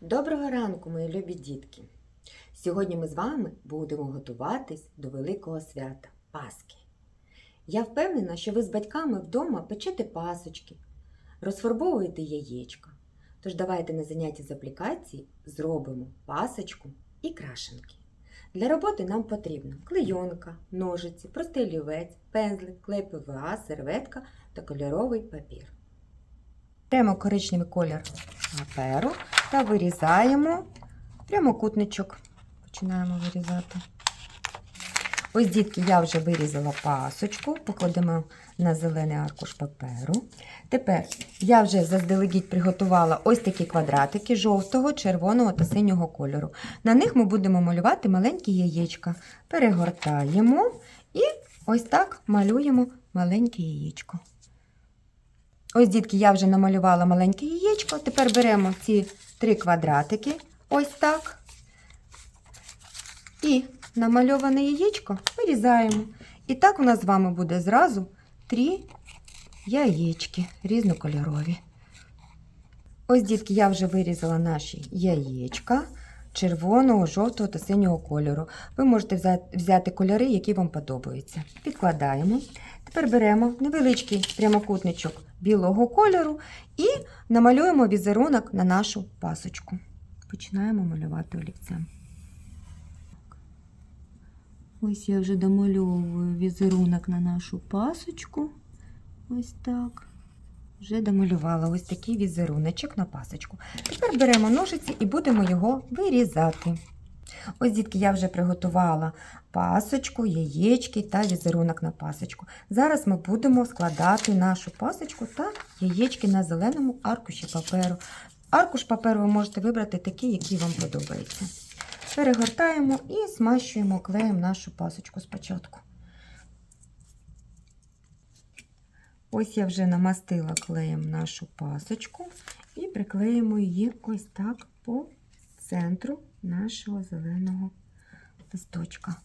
Доброго ранку, мої любі дітки! Сьогодні ми з вами будемо готуватись до великого свята Пасхи. Я впевнена, що ви з батьками вдома печете пасочки, розфарбовуєте яєчка. Тож давайте на занятті з аплікації зробимо пасочку і крашенки. Для роботи нам потрібно клейонка, ножиці, простий олівець, пензлик, клей ПВА, серветка та кольоровий папір. Беремо коричневий колір паперу та вирізаємо прямокутничок. Починаємо вирізати. Ось, дітки, я вже вирізала пасочку, покладемо на зелений аркуш паперу. Тепер я вже заздалегідь приготувала ось такі квадратики жовтого, червоного та синього кольору. На них ми будемо малювати маленькі яєчка. Перегортаємо і ось так малюємо маленьке яєчко. Ось, дітки, я вже намалювала маленьке яєчко. Тепер беремо ці три квадратики, ось так. І намальоване яєчко вирізаємо. І так у нас з вами буде зразу три яєчки різнокольорові. Ось, дітки, я вже вирізала наші яєчка червоного, жовтого та синього кольору. Ви можете взяти кольори, які вам подобаються. Підкладаємо. Тепер беремо невеличкий прямокутничок білого кольору і намалюємо візерунок на нашу пасочку. Починаємо малювати олівцем. Ось я вже домальовую візерунок на нашу пасочку. Ось так. Вже домалювала ось такий візеруночок на пасочку. Тепер беремо ножиці і будемо його вирізати. Ось, дітки, я вже приготувала пасочку, яєчки та візерунок на пасочку. Зараз ми будемо складати нашу пасочку та яєчки на зеленому аркуші паперу. Аркуш паперу ви можете вибрати такий, який вам подобається. Перегортаємо і змащуємо клеєм нашу пасочку спочатку. Ось я вже намастила клеєм нашу пасочку і приклеїмо її ось так по центру нашого зеленого листочка.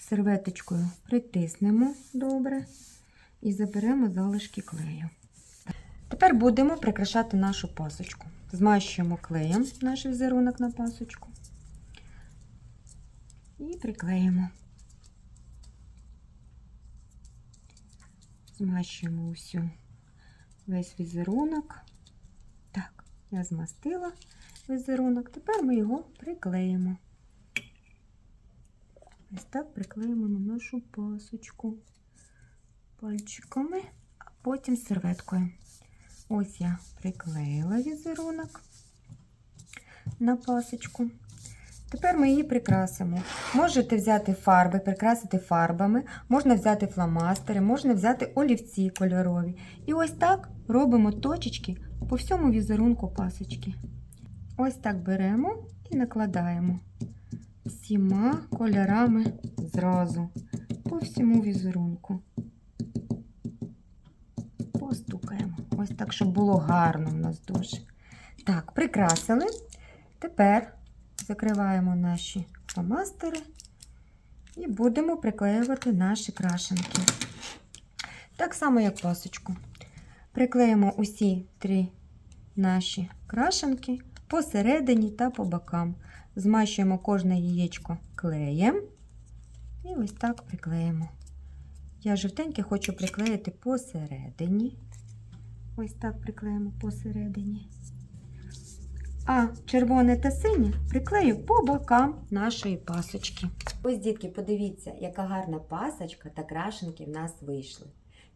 Серветочкою притиснемо добре і заберемо залишки клею. Тепер будемо прикрашати нашу пасочку. Змащуємо клеєм наш візерунок на пасочку і приклеїмо. Змащуємо усю весь візерунок. Я змастила візерунок. Тепер ми його приклеїмо. Ось так приклеїмо на нашу пасочку пальчиками, а потім серветкою. Ось я приклеїла візерунок на пасочку. Тепер ми її прикрасимо. Можете взяти фарби, прикрасити фарбами, можна взяти фломастери, можна взяти олівці кольорові. І ось так робимо точечки по всьому візерунку пасочки. Ось так беремо і накладаємо всіма кольорами зразу по всьому візерунку. Постукаємо. Ось так, щоб було гарно в нас дуже. Так, прикрасили. Тепер закриваємо наші фломастери і будемо приклеювати наші крашенки. Так само, як пасочку. Приклеїмо усі три наші крашенки посередині та по бокам. Змащуємо кожне яєчко клеєм і ось так приклеїмо. Я жовтеньке хочу приклеїти посередині. Ось так приклеїмо посередині. А червоне та синє приклею по бокам нашої пасочки. Ось, дітки, подивіться, яка гарна пасочка та крашенки в нас вийшли.